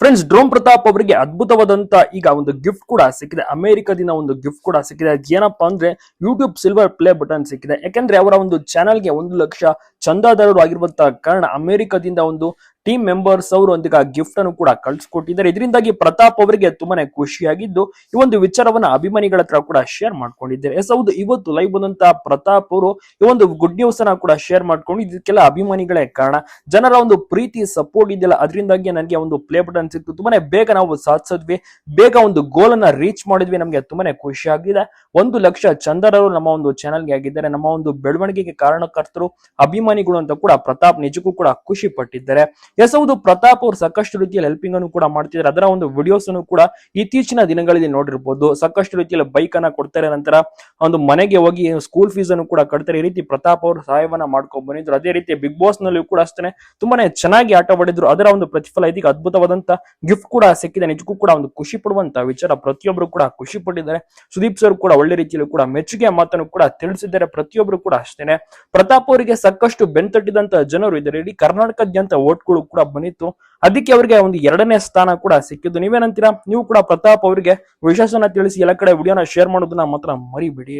Friends ಡ್ರೋಮ್ Pratap ಅವರಿಗೆ ಅದ್ಭುತವಾದಂತ ಈಗ ಒಂದು ಗಿಫ್ಟ್ ಕೂಡ ಸಿಕ್ಕಿದೆ. ಅಮೆರಿಕದಿಂದ ಒಂದು ಗಿಫ್ಟ್ ಕೂಡ ಸಿಕ್ಕಿದೆ. ಏನಪ್ಪಾ ಅಂದ್ರೆ ಯೂಟ್ಯೂಬ್ ಸಿಲ್ವರ್ ಪ್ಲೇ ಬಟನ್ ಸಿಕ್ಕಿದೆ. ಯಾಕಂದ್ರೆ ಅವರ ಒಂದು ಚಾನಲ್ಗೆ ಒಂದು ಲಕ್ಷ ಚಂದಾದಾರರು ಆಗಿರುವಂತಹ ಕಾರಣ ಅಮೆರಿಕದಿಂದ ಒಂದು ಟೀಮ್ ಮೆಂಬರ್ಸ್ ಅವರು ಒಂದಿಗೆ ಗಿಫ್ಟ್ ಅನ್ನು ಕೂಡ ಕಳ್ಸಿಕೊಟ್ಟಿದ್ದಾರೆ. ಇದರಿಂದಾಗಿ ಪ್ರತಾಪ್ ಅವರಿಗೆ ತುಂಬಾನೇ ಖುಷಿಯಾಗಿದ್ದು ಈ ಒಂದು ವಿಚಾರವನ್ನ ಅಭಿಮಾನಿಗಳ ಹತ್ರ ಕೂಡ ಶೇರ್ ಮಾಡ್ಕೊಂಡಿದ್ದಾರೆ. ಎಸ್, ಹೌದು, ಇವತ್ತು ಲೈವ್ ಬಂದಂತಹ ಪ್ರತಾಪ್ ಅವರು ಈ ಒಂದು ಗುಡ್ ನ್ಯೂಸ್ ಅನ್ನ ಕೂಡ ಶೇರ್ ಮಾಡ್ಕೊಂಡು ಇದಕ್ಕೆಲ್ಲ ಅಭಿಮಾನಿಗಳೇ ಕಾರಣ. ಜನರ ಒಂದು ಪ್ರೀತಿ ಸಪೋರ್ಟ್ ಇದೆಯಲ್ಲ, ಅದರಿಂದಾಗಿ ನನಗೆ ಒಂದು ಪ್ಲೇ ಬಟನ್ ಸಿಕ್ತು. ತುಂಬಾನೇ ಬೇಗ ನಾವು ಸಾಧಿಸಿದ್ವಿ. ಬೇಗ ಒಂದು ಗೋಲ್ ಅನ್ನ ರೀಚ್ ಮಾಡಿದ್ವಿ. ನಮಗೆ ತುಂಬಾನೇ ಖುಷಿ ಆಗಿದೆ ಒಂದು ಲಕ್ಷ ಚಂದರರು ನಮ್ಮ ಒಂದು ಚಾನಲ್ಗೆ ಆಗಿದ್ದಾರೆ. ನಮ್ಮ ಒಂದು ಬೆಳವಣಿಗೆಗೆ ಕಾರಣಕರ್ತರು ಅಭಿಮಾನಿಗಳು ಅಂತ ಕೂಡ ಪ್ರತಾಪ್ ನಿಜಕ್ಕೂ ಕೂಡ ಖುಷಿ ಪಟ್ಟಿದ್ದಾರೆ. ಎಸ್ ಹೌದು, ಪ್ರತಾಪ್ ಅವರು ಸಾಕಷ್ಟು ರೀತಿಯಲ್ಲಿ ಹೆಲ್ಪಿಂಗ್ ಅನ್ನು ಕೂಡ ಮಾಡ್ತಿದ್ದಾರೆ. ಅದರ ಒಂದು ವಿಡಿಯೋಸ್ ಅನ್ನು ಕೂಡ ಇತ್ತೀಚಿನ ದಿನಗಳಲ್ಲಿ ನೋಡಿರ್ಬೋದು. ಸಾಕಷ್ಟು ರೀತಿಯಲ್ಲಿ ಬೈಕ್ ಅನ್ನ ಕೊಡ್ತಾರೆ, ನಂತರ ಒಂದು ಮನೆಗೆ ಹೋಗಿ ಸ್ಕೂಲ್ ಫೀಸ್ ಅನ್ನು ಕೂಡ ಕಟ್ತಾರೆ. ಈ ರೀತಿ ಪ್ರತಾಪ್ ಅವರು ಸಹಾಯವನ್ನ ಮಾಡ್ಕೊಂಡು ಬಂದಿದ್ರು. ಅದೇ ರೀತಿ ಬಿಗ್ ಬಾಸ್ನಲ್ಲಿ ಕೂಡ ಅಷ್ಟೇ ತುಂಬಾನೇ ಚೆನ್ನಾಗಿ ಆಟವಾಡಿದ್ರು ಅದರ ಒಂದು ಪ್ರತಿಫಲ ಇದೀಗ ಅದ್ಭುತವಾದಂತ ಗಿಫ್ಟ್ ಕೂಡ ಸಿಕ್ಕಿದೆ. ನಿಜಕ್ಕೂ ಕೂಡ ಒಂದು ಖುಷಿ ಪಡುವಂತ ವಿಚಾರ. ಪ್ರತಿಯೊಬ್ಬರು ಕೂಡ ಖುಷಿ ಪಟ್ಟಿದ್ದಾರೆ. ಸುದೀಪ್ ಸರ್ ಕೂಡ ಒಳ್ಳೆ ರೀತಿಯಲ್ಲಿ ಕೂಡ ಮೆಚ್ಚುಗೆ ಮಾತನ್ನು ಕೂಡ ತಿಳಿಸಿದ್ದಾರೆ. ಪ್ರತಿಯೊಬ್ಬರು ಕೂಡ ಅಷ್ಟೇನೆ. ಪ್ರತಾಪ್ ಅವರಿಗೆ ಸಾಕಷ್ಟು ಬೆನ್ತಟ್ಟಿದಂತ ಜನರು ಇದ್ದಾರೆ. ಇಡೀ ಕರ್ನಾಟಕದಾದ್ಯಂತ ಓಟ್ಗಳು ಕೂಡ ಬಂದಿತ್ತು. ಅದಕ್ಕೆ ಅವರಿಗೆ ಒಂದು ಎರಡನೇ ಸ್ಥಾನ ಕೂಡ ಸಿಕ್ಕಿದ್ದು. ನೀವೇನಂತೀರಾ ನೀವು ಕೂಡ ಪ್ರತಾಪ್ ಅವರಿಗೆ ವಿಶೇಷನ ತಿಳಿಸಿ ಎಲ್ಲ ಕಡೆ ವಿಡಿಯೋನ ಶೇರ್ ಮಾಡೋದನ್ನ ಮಾತ್ರ ಮರಿಬೇಡಿ.